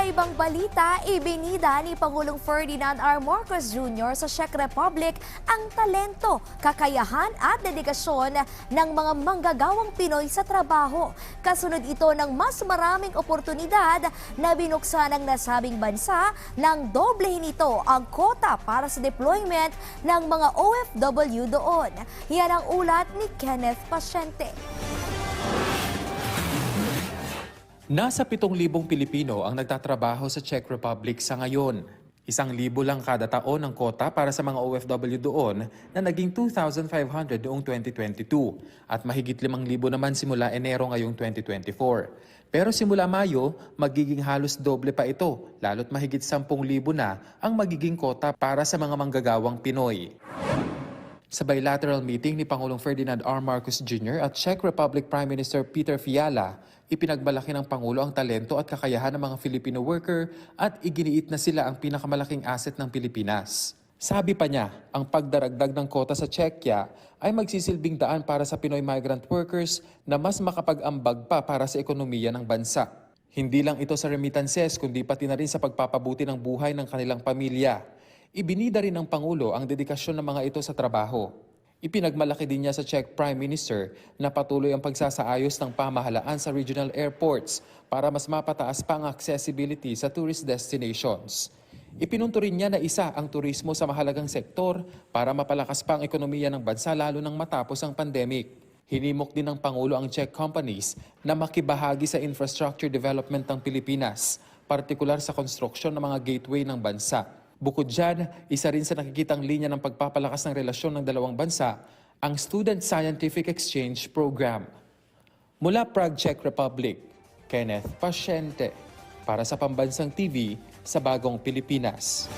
Ibang balita, ibinida ni Pangulong Ferdinand R. Marcos Jr. sa Czech Republic ang talento, kakayahan at dedikasyon ng mga manggagawang Pinoy sa trabaho. Kasunod ito ng mas maraming oportunidad na binuksan ng nasabing bansa nang doblehin ito ang kota para sa deployment ng mga OFW doon. Yan ang ulat ni Kenneth Pasyente. Nasa 7,000 Pilipino ang nagtatrabaho sa Czech Republic sa ngayon. Isang libo lang kada taon ang kota para sa mga OFW doon na naging 2,500 noong 2022 at mahigit 5,000 naman simula Enero ngayong 2024. Pero simula Mayo, magiging halos doble pa ito, lalo't mahigit 10,000 na ang magiging kota para sa mga manggagawang Pinoy. Sa bilateral meeting ni Pangulong Ferdinand R. Marcos Jr. at Czech Republic Prime Minister Peter Fiala, ipinagmalaki ng Pangulo ang talento at kakayahan ng mga Filipino worker at iginiit na sila ang pinakamalaking asset ng Pilipinas. Sabi pa niya, ang pagdaragdag ng kota sa Czechia ay magsisilbing daan para sa Pinoy migrant workers na mas makapag-ambag pa para sa ekonomiya ng bansa. Hindi lang ito sa remittances kundi pati na rin sa pagpapabuti ng buhay ng kanilang pamilya. Ibinida rin ng Pangulo ang dedikasyon ng mga ito sa trabaho. Ipinagmalaki din niya sa Czech Prime Minister na patuloy ang pagsasaayos ng pamahalaan sa regional airports para mas mapataas pa ang accessibility sa tourist destinations. Ipinunto rin niya na isa ang turismo sa mahalagang sektor para mapalakas pa ang ekonomiya ng bansa lalo nang matapos ang pandemic. Hinimok din ng Pangulo ang Czech companies na makibahagi sa infrastructure development ng Pilipinas, partikular sa konstruksyon ng mga gateway ng bansa. Bukod dyan, isa rin sa nakikitang linya ng pagpapalakas ng relasyon ng dalawang bansa, ang Student Scientific Exchange Program. Mula Prague, Czech Republic, Kenneth Pasyente, para sa Pambansang TV sa Bagong Pilipinas.